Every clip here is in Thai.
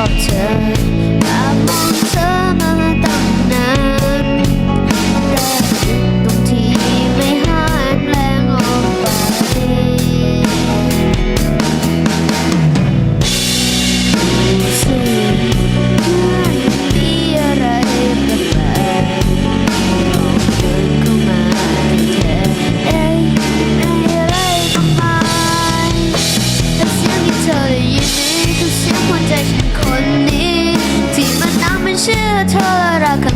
upturn 철학한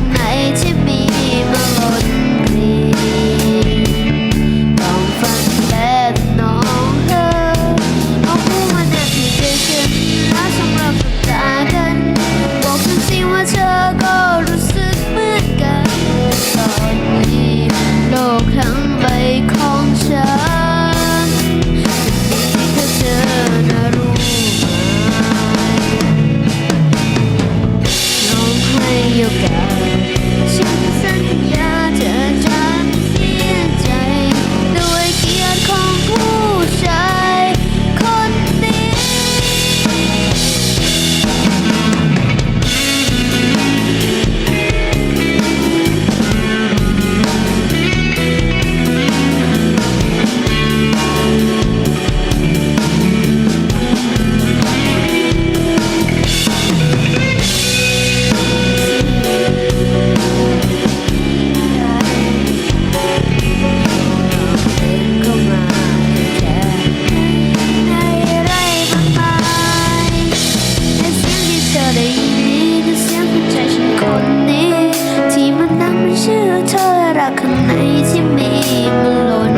รักข้นที่มีมันล้น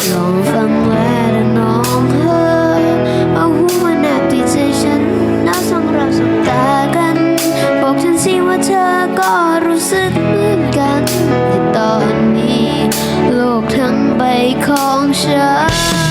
ปลองฟังแวดน้องเธอเอาหัวแนบติดใจฉันน่าสองเราสบตากัน บอกฉันสิว่าเธอก็รู้สึกเหมือนกันในตอนนี้ โลกทั้งใบของฉัน